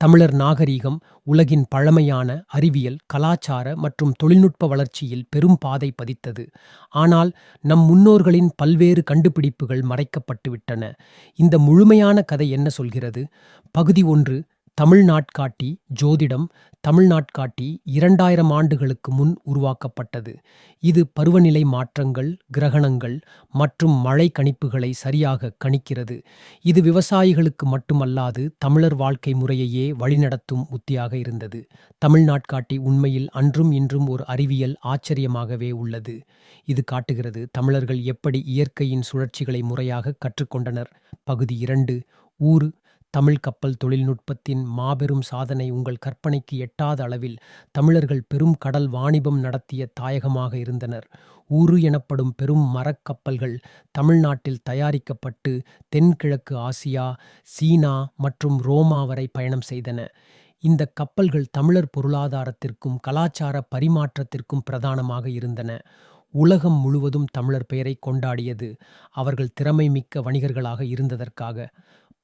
தமிழர் நாகரிகம் உலகின் பழமையான அறிவியல் கலாச்சார மற்றும் தொழில்நுட்ப வளர்ச்சியில் பெரும் பாதை பதித்தது. ஆனால் நம் முன்னோர்களின் பல்வேறு கண்டுபிடிப்புகள் மறைக்கப்பட்டுவிட்டன. இந்த முழுமையான கதை என்ன சொல்கிறது? பகுதி ஒன்று தமிழ் நாட்காட்டி ஜோதிடம் தமிழ் நாட்காட்டி இரண்டாயிரம் ஆண்டுகளுக்கு முன் உருவாக்கப்பட்டது. இது பருவநிலை மாற்றங்கள் கிரகணங்கள் மற்றும் மழை கணிப்புகளை சரியாக கணிக்கிறது. இது விவசாயிகளுக்கு மட்டுமல்லாது தமிழர் வாழ்க்கை முறையையே வழிநடத்தும் உத்தியாக இருந்தது. தமிழ் நாட்காட்டி உண்மையில் அன்றும் இன்றும் ஒரு அறிவியல் ஆச்சரியமாகவே உள்ளது. இது காட்டுகிறது தமிழர்கள் எப்படி இயற்கையின் சுழற்சிகளை முறையாக கற்றுக்கொண்டனர். பகுதி இரண்டு ஊர் தமிழ் கப்பல் தொழில்நுட்பத்தின் மாபெரும் சாதனை உங்கள் கற்பனைக்கு எட்டாத அளவில் தமிழர்கள் பெரும் கடல் வாணிபம் நடத்திய தாயகமாக இருந்தனர். ஊரு எனப்படும் பெரும் மரக்கப்பல்கள் தமிழ்நாட்டில் தயாரிக்கப்பட்டு தென்கிழக்கு ஆசியா சீனா மற்றும் ரோமா வரை பயணம் செய்தன. இந்த கப்பல்கள் தமிழர் பொருளாதாரத்திற்கும் கலாச்சார பரிமாற்றத்திற்கும் பிரதானமாக இருந்தன. உலகம் முழுவதும் தமிழர் பெயரை கொண்டாடியது அவர்கள் திறமை மிக்க வணிகர்களாக இருந்ததற்காக.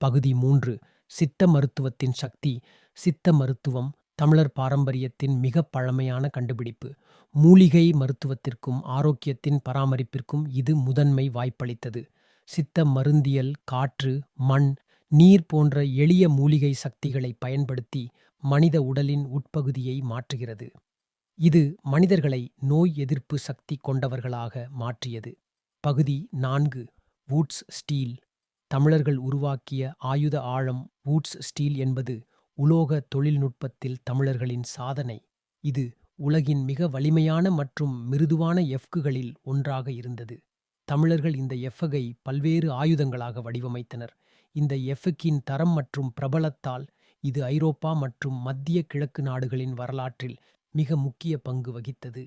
பகுதி மூன்று சித்த மருத்துவத்தின் சக்தி. சித்த மருத்துவம் தமிழர் பாரம்பரியத்தின் மிக பழமையான கண்டுபிடிப்பு. மூலிகை மருத்துவத்திற்கும் ஆரோக்கியத்தின் பராமரிப்பிற்கும் இது முதன்மை வாய்ப்பளித்தது. சித்த மருந்தியல் காற்று மண் நீர் போன்ற எளிய மூலிகை சக்திகளை பயன்படுத்தி மனித உடலின் உட்பகுதியை மாற்றுகிறது. இது மனிதர்களை நோய் எதிர்ப்பு சக்தி கொண்டவர்களாக மாற்றியது. பகுதி நான்கு வூட்ஸ் ஸ்டீல் தமிழர்கள் உருவாக்கிய ஆயுத ஆழம் வூட்ஸ் ஸ்டீல் என்பது உலோக தொழில்நுட்பத்தில் தமிழர்களின் சாதனை. இது உலகின் மிக வலிமையான மற்றும் மிருதுவான எஃப்குகளில் ஒன்றாக இருந்தது. தமிழர்கள் இந்த எஃப்கை பல்வேறு ஆயுதங்களாக வடிவமைத்தனர். இந்த எஃப்கின் தரம் மற்றும் பிரபலத்தால் இது ஐரோப்பா மற்றும் மத்திய கிழக்கு நாடுகளின் வரலாற்றில் மிக முக்கிய பங்கு வகித்தது.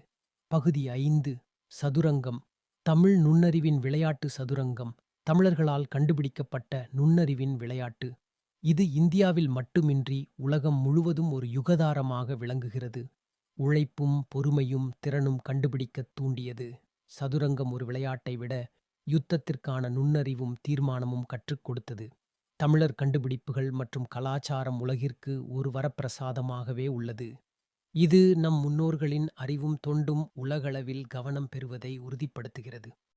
பகுதி ஐந்து சதுரங்கம். தமிழ் நுண்ணறிவின் விளையாட்டு சதுரங்கம். தமிழர்களால் கண்டுபிடிக்கப்பட்ட நுண்ணறிவின் விளையாட்டு. இது இந்தியாவில் மட்டுமின்றி உலகம் முழுவதும் ஒரு யுகதாரமாக விளங்குகிறது. உழைப்பும் பொறுமையும் திறனும் கண்டுபிடிக்கத் தூண்டியது. சதுரங்கம் ஒரு விளையாட்டை விட யுத்தத்திற்கான நுண்ணறிவும் தீர்மானமும் கற்றுக் கொடுத்தது. தமிழர் கண்டுபிடிப்புகள் மற்றும் கலாச்சாரம் உலகிற்கு ஒரு வரப்பிரசாதமாகவே உள்ளது. இது நம் முன்னோர்களின் அறிவும் தொண்டும் உலகளவில் கவனம் பெறுவதை உறுதிப்படுத்துகிறது.